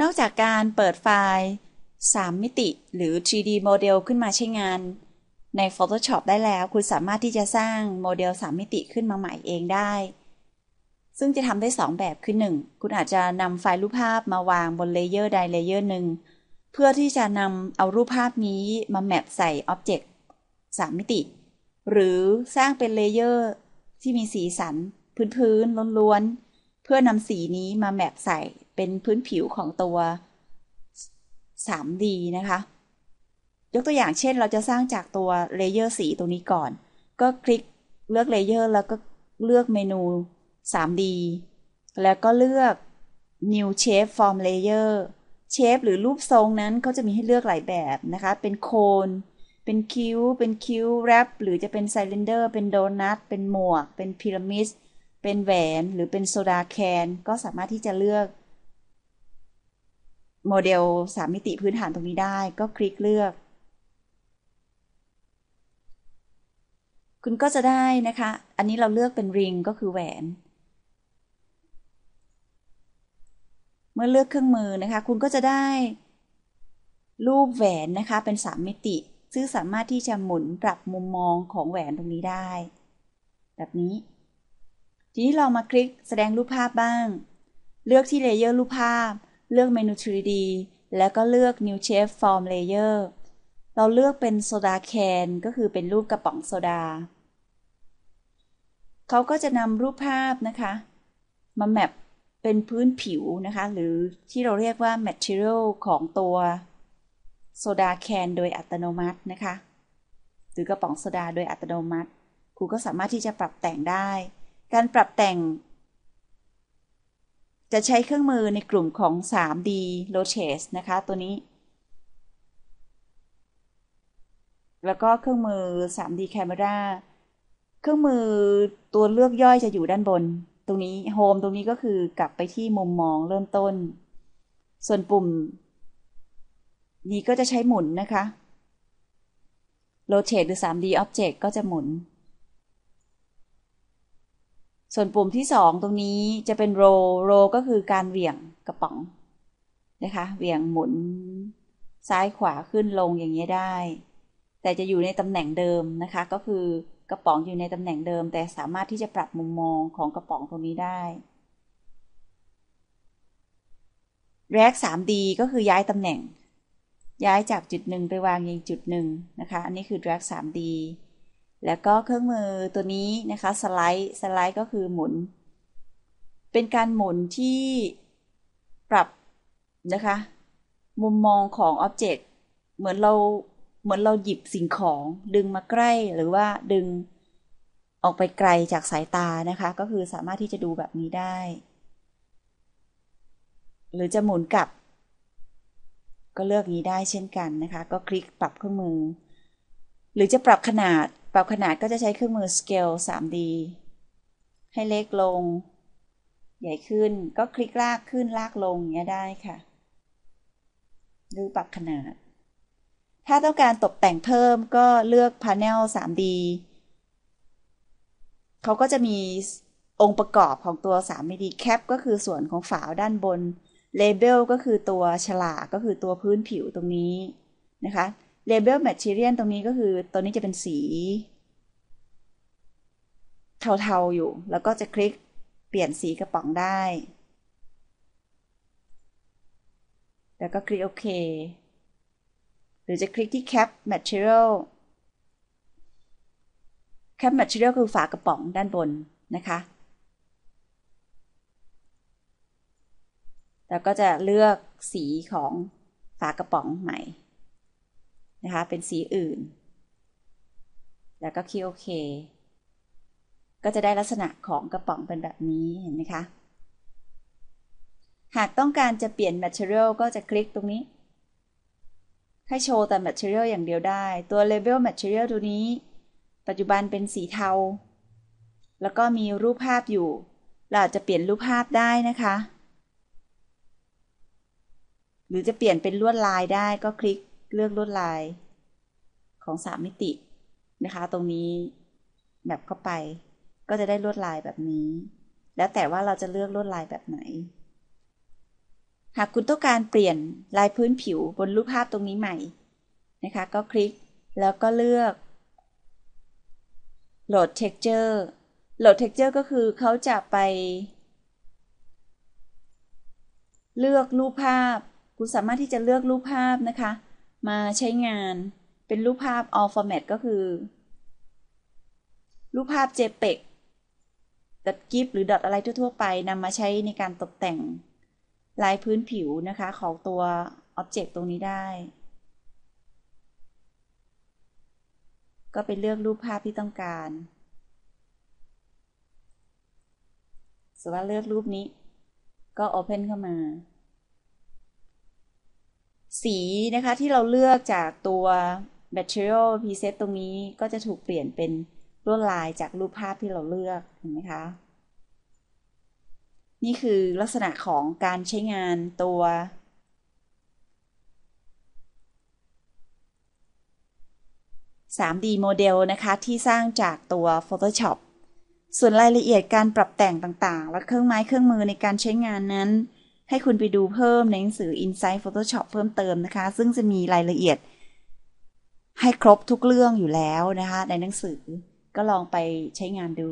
นอกจากการเปิดไฟล์ 3 มิติหรือ 3D โมเดลขึ้นมาใช้งาน ใน Photoshop ได้แล้ว คุณสามารถที่จะสร้างโมเดล 3 มิติขึ้นมาใหม่เองได้ ซึ่งจะทำได้ 2 แบบคือ 1 คุณอาจจะนำไฟล์รูปภาพมาวางบนเลเยอร์ใดเลเยอร์หนึ่ง เพื่อที่จะนำเอารูปภาพนี้มาแมปใส่อ็อบเจกต์3มิติ หรือสร้างเป็นเลเยอร์ที่มีสีสัน พื้นๆล้วนๆเพื่อนำสีนี้มาแมปใส่ เป็นพื้นผิวของตัว 3D นะคะ ยกตัวอย่างเช่นเราจะสร้างจากตัวเลเยอร์สีตรงนี้ก่อน ก็คลิกเลือกเลเยอร์แล้วก็เลือกเมนู 3D แล้วก็เลือก New Shape Form Layer เชฟหรือรูปทรงนั้นเขาจะมีให้เลือกหลายแบบนะคะ เป็นโคน เป็นคิ้ว เป็นคิ้วแรปหรือจะเป็นไซเลนเดอร์ เป็นโดนัท เป็นหมวก เป็นพีระมิด เป็นแหวน หรือเป็นโซดาแคน ก็สามารถที่จะเลือก โมเดล3มิติพื้นฐานตรงนี้ได้ ก็คลิกเลือก คุณก็จะได้นะคะ อันนี้เราเลือกเป็นริงก็คือแหวน เมื่อเลือกเครื่องมือนะคะ คุณก็จะได้ รูปแหวนนะคะ เป็น3มิติ ซึ่งสามารถที่จะหมุนปรับมุมมองของแหวนตรงนี้ได้ แบบนี้ ทีนี้เรามาคลิกแสดงรูปภาพบ้าง เลือกที่เลเยอร์รูปภาพ เลือกเมนู 3D แล้วก็เลือก New Shape Form Layer เราเลือกเป็นโซดาแคนก็คือเป็นรูปกระป๋องโซดา เขาก็จะนำรูปภาพนะคะ มาแมปเป็นพื้นผิวนะคะ หรือที่เราเรียกว่า Material ของตัวโซดาแคนโดยอัตโนมัตินะคะ หรือกระป๋องโซดาโดยอัตโนมัติ ครูก็สามารถที่จะปรับแต่งได้ การปรับแต่ง จะใช้เครื่องมือในกลุ่มของ 3D Rotate นะคะตัวนี้ แล้วก็เครื่องมือ 3D Camera เครื่องมือตัวเลือกย่อยจะอยู่ด้านบน ตรงนี้ Home ตรงนี้ก็คือกลับไปที่มุมมองเริ่มต้น ส่วนปุ่ม นี้ก็จะใช้หมุนนะคะ Rotate หรือ 3D Object ก็จะหมุน ส่วนปุ่มที่สองตรงนี้จะเป็นโรโรก็คือการเหวี่ยงกระป๋องนะคะเหวี่ยงหมุนซ้ายขวาขึ้นลงอย่างนี้ได้ แต่จะอยู่ในตำแหน่งเดิมนะคะ ก็คือกระป๋องอยู่ในตำแหน่งเดิม แต่สามารถที่จะปรับมุมมองของกระป๋องตรงนี้ได้แรก 3D ก็คือย้ายตำแหน่ง ย้ายจากจุดหนึ่งไปวางยังจุดหนึ่งนะคะ อันนี้คือ drag 3D แล้วก็เครื่องมือตัวนี้นะคะสไลด์สไลด์ก็คือหมุน เป็นการหมุนที่ปรับนะคะ มุมมองของอ็อบเจกต์เหมือนเราเหมือนเราหยิบสิ่งของดึงมาใกล้หรือว่าดึงออกไปไกลจากสายตานะคะ ก็คือสามารถที่จะดูแบบนี้ได้ หรือจะหมุนกลับ ก็เลือกนี้ได้เช่นกันนะคะ ก็คลิกปรับเครื่องมือ หรือจะปรับขนาด ปรับขนาดก็จะใช้เครื่องมือ Scale 3D ให้เล็กลง ใหญ่ขึ้นก็คลิกลากขึ้นลากลงอย่างนี้ยได้ค่ะหรือปรับขนาด ถ้าต้องการตกแต่งเพิ่มก็เลือก Panel 3D เขาก็จะมีองค์ประกอบของตัว 3D Cap ก็คือส่วนของฝาด้านบน Label ก็คือตัวฉลากก็คือตัวพื้นผิวตรงนี้นะคะ Label Material ตรงนี้ก็คือตัวนี้จะเป็นสี เทาๆอยู่ แล้วก็จะคลิกเปลี่ยนสีกระป๋องได้ แล้วก็คลิกโอเค หรือจะคลิกที่ Cap Material Cap Material คือฝากระป๋องด้านบนนะคะ แล้วก็จะเลือกสีของฝากระป๋องใหม่ นะคะ เป็นสีอื่น แล้วก็คลิกโอเค ก็จะได้ลักษณะของกระป๋องเป็นแบบนี้เห็นไหมคะ หากต้องการจะเปลี่ยน material ก็จะคลิกตรงนี้ ให้โชว์แต่ material อย่างเดียวได้ ตัว label material ตัวนี้ ปัจจุบันเป็นสีเทา แล้วก็มีรูปภาพอยู่ เราอาจจะเปลี่ยนรูปภาพได้นะคะหรือจะเปลี่ยนเป็นลวดลายได้ก็คลิก เลือกลวดลายของ3มิตินะคะ ตรงนี้แบบเข้าไป ก็จะได้ลวดลายแบบนี้ แล้วแต่ว่าเราจะเลือกลวดลายแบบไหน หากคุณต้องการเปลี่ยนลายพื้นผิวบนรูปภาพตรงนี้ใหม่นะคะ ก็คลิกแล้วก็เลือก Load Texture Load Texture ก็คือเขาจะไป เลือกรูปภาพ คุณสามารถที่จะเลือกรูปภาพนะคะ มาใช้งานเป็นรูปภาพ all format ก็คือ รูปภาพ JPEG .gif หรืออะไรทั่ว ๆ ไปนำมาใช้ในการตกแต่งลายพื้นผิวนะคะของตัว Object ตรงนี้ได้ ก็ไปเลือกรูปภาพที่ต้องการสมมติว่าเลือกรูปนี้ ก็ Open เข้ามา สีนะคะที่เราเลือกจากตัว Material Preset ตรงนี้ก็จะถูกเปลี่ยนเป็นลวดลายจากรูปภาพที่เราเลือกเห็นไหมคะ นี่คือลักษณะของการใช้งานตัว 3D โมเดลนะคะที่สร้างจากตัว Photoshop ส่วนรายละเอียดการปรับแต่งต่างๆ และเครื่องไม้เครื่องมือในการใช้งานนั้น ให้คุณไปดูเพิ่มในหนังสือ Insight Photoshop เพิ่มเติมนะคะ ซึ่งจะมีรายละเอียด ให้ครบทุกเรื่องอยู่แล้วนะคะ ในหนังสือก็ลองไปใช้งานดู